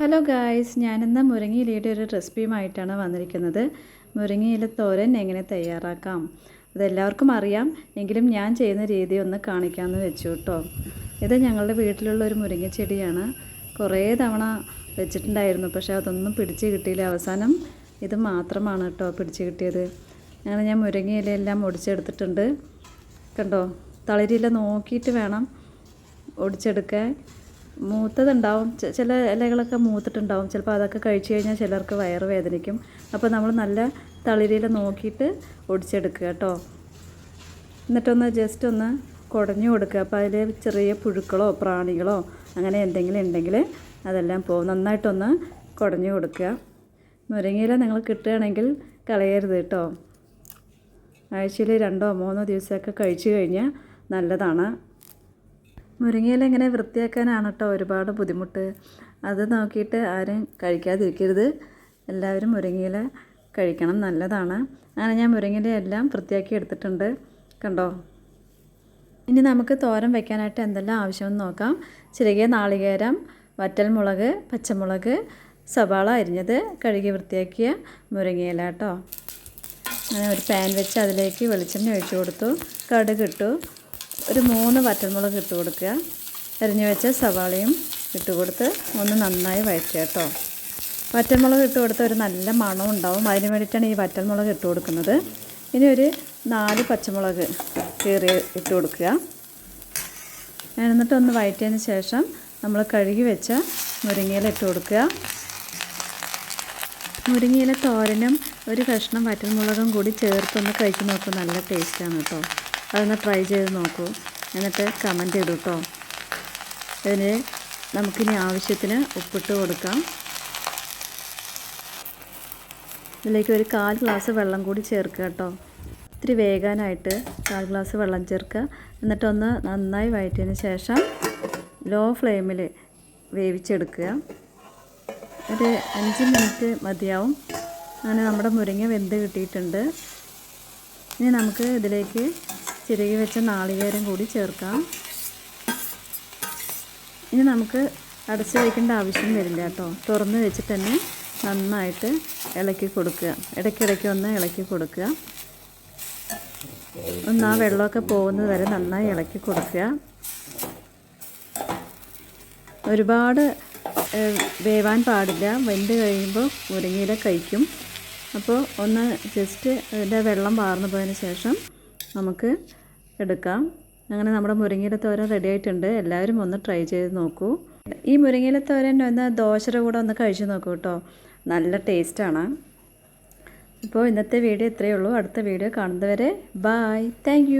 Hello guys ഞാനിന്ന് മുരിങ്ങയിലയുടെ ഒരു റെസിപ്പിയുമായിട്ടാണ് വന്നിരിക്കുന്നത്. മുരിങ്ങയില തോരൻ എങ്ങനെ തയ്യാറാക്കാം? അതെല്ലാവർക്കും അറിയാം. എങ്കിലും ഞാൻ ചെയ്യുന്ന രീതി ഒന്ന് കാണിക്കാമെന്ന് വെച്ചു കേട്ടോ. ഇത് ഞങ്ങളുടെ വീട്ടിലുള്ള ഒരു മുരിങ്ങ ചെടിയാണ് കുറേ തവണ വെച്ചിട്ടുണ്ടായിരുന്നു. പക്ഷേ അതൊന്നും പിടിച്ച് കിട്ടിയില്ല. അവസാനം ഇത് മാത്രമാണ് കേട്ടോ പിടിച്ച് കിട്ടിയത്. അങ്ങനെ ഞാൻ മുരിങ്ങയിലയെല്ലാം ഒടിച്ചെടുത്തിട്ടുണ്ട്. കണ്ടോ? തളിരില നോക്കിയിട്ട് വേണം ഒടിച്ചെടുക്കാൻ. മൂത്തതുണ്ടാവും. ചില ഇലകളൊക്കെ മൂത്തിട്ടുണ്ടാവും. ചിലപ്പോൾ അതൊക്കെ കഴിച്ചു കഴിഞ്ഞാൽ ചിലർക്ക് വയറ് വേദനിക്കും. അപ്പോൾ നമ്മൾ നല്ല തളിരിയിൽ നോക്കിയിട്ട് ഒടിച്ചെടുക്കുക കേട്ടോ. എന്നിട്ടൊന്ന് ജസ്റ്റ് ഒന്ന് കുടഞ്ഞു കൊടുക്കുക. അപ്പോൾ അതിൽ ചെറിയ പുഴുക്കളോ പ്രാണികളോ അങ്ങനെ എന്തെങ്കിലും ഉണ്ടെങ്കിൽ അതെല്ലാം പോകും. നന്നായിട്ടൊന്ന് കുടഞ്ഞു കൊടുക്കുക. മുരിങ്ങയില നിങ്ങൾ കിട്ടുകയാണെങ്കിൽ കളയരുത് കേട്ടോ. ആഴ്ചയിൽ രണ്ടോ മൂന്നോ ദിവസമൊക്കെ കഴിച്ചു കഴിഞ്ഞാൽ നല്ലതാണ്. മുരിങ്ങയില ഇങ്ങനെ വൃത്തിയാക്കാനാണ് കേട്ടോ ഒരുപാട് ബുദ്ധിമുട്ട്. അത് നോക്കിയിട്ട് ആരും കഴിക്കാതിരിക്കരുത്. എല്ലാവരും മുരിങ്ങയില കഴിക്കണം നല്ലതാണ്. അങ്ങനെ ഞാൻ മുരിങ്ങയില എല്ലാം വൃത്തിയാക്കി എടുത്തിട്ടുണ്ട്. കണ്ടോ? ഇനി നമുക്ക് തോരൻ വെക്കാനായിട്ട് എന്തെല്ലാം ആവശ്യമെന്ന് നോക്കാം. ചിരകിയ നാളികേരം വറ്റൽമുളക് പച്ചമുളക് സവാള അരിഞ്ഞത് കഴുകി വൃത്തിയാക്കിയ മുരിങ്ങയില കേട്ടോ. അങ്ങനെ ഒരു പാൻ വെച്ച് അതിലേക്ക് വെളിച്ചെണ്ണ ഒഴിച്ചു കൊടുത്തു. കടുക് ഇട്ടു. ഒരു മൂന്ന് വറ്റൽമുളക് ഇട്ട് കൊടുക്കുക. അരിഞ്ഞു വെച്ച സവാളയും ഇട്ട് കൊടുത്ത് ഒന്ന് നന്നായി വഴറ്റുക കേട്ടോ. വറ്റൽമുളക് ഇട്ട് കൊടുത്ത് ഒരു നല്ല മണം ഉണ്ടാവും. അതിന് വേണ്ടിയിട്ടാണ് ഈ വറ്റൽമുളക് ഇട്ട് കൊടുക്കുന്നത്. ഇനി ഒരു നാല് പച്ചമുളക് കീറി ഇട്ട് കൊടുക്കുക. എന്നിട്ടൊന്ന് വഴറ്റിയതിന് ശേഷം നമ്മൾ കഴുകി വെച്ച മുരിങ്ങയില ഇട്ട് കൊടുക്കുക. മുരിങ്ങയില തോരനും ഒരു കഷ്ണം വറ്റൽമുളകും കൂടി ചേർത്തൊന്ന് കഴിച്ച് നോക്കും. നല്ല ടേസ്റ്റാണ് കേട്ടോ. അതൊന്ന് ട്രൈ ചെയ്ത് നോക്കൂ. എന്നിട്ട് കമന്റ് ഇടും കേട്ടോ അതിന് നമുക്കിനി ആവശ്യത്തിന് ഉപ്പിട്ട് കൊടുക്കാം. ഇതിലേക്ക് ഒരു കാൽ ഗ്ലാസ് വെള്ളം കൂടി ചേർക്കുക കേട്ടോ ഇത്തിരി വേഗാനായിട്ട് കാൽ ഗ്ലാസ് വെള്ളം ചേർക്കുക. എന്നിട്ടൊന്ന് നന്നായി വഴറ്റിയതിന് ശേഷം ലോ ഫ്ലെയിമിൽ വേവിച്ചെടുക്കുക. ഒരു അഞ്ച് മിനിറ്റ് മതിയാവും. അങ്ങനെ നമ്മുടെ മുരിങ്ങ വെന്ത് കിട്ടിയിട്ടുണ്ട്. ഇനി നമുക്ക് ഇതിലേക്ക് ചിരകി വെച്ച നാളികേരം കൂടി ചേർക്കാം. ഇനി നമുക്ക് അടച്ചു വയ്ക്കേണ്ട ആവശ്യം വരില്ല കേട്ടോ. തുറന്ന് വെച്ചിട്ട് തന്നെ നന്നായിട്ട് ഇളക്കി കൊടുക്കുക. ഇടയ്ക്കിടയ്ക്ക് ഒന്ന് ഇളക്കി കൊടുക്കുക. ഒന്ന് ആ വെള്ളമൊക്കെ പോകുന്നത് വരെ നന്നായി ഇളക്കി കൊടുക്കുക. ഒരുപാട് വേവാൻ പാടില്ല. വെന്ത് കഴിയുമ്പോൾ മുരിങ്ങയില കഴിക്കും. അപ്പോൾ ഒന്ന് ജസ്റ്റ് ഇതിന്റെ വെള്ളം വാർന്നു പോയതിന് ശേഷം നമുക്ക് എടുക്കാം. അങ്ങനെ നമ്മുടെ മുരിങ്ങയില തോരൻ റെഡി ആയിട്ടുണ്ട്. എല്ലാവരും ഒന്ന് ട്രൈ ചെയ്ത് നോക്കൂ. ഈ മുരിങ്ങയില തോരൻ ഒന്ന് ദോശയുടെ കൂടെ ഒന്ന് കഴിച്ച് നോക്കൂ കേട്ടോ നല്ല ടേസ്റ്റാണ് ഇപ്പോൾ ഇന്നത്തെ വീഡിയോ ഇത്രയേ ഉള്ളൂ. അടുത്ത വീഡിയോ കാണുന്നവരെ ബായ് താങ്ക്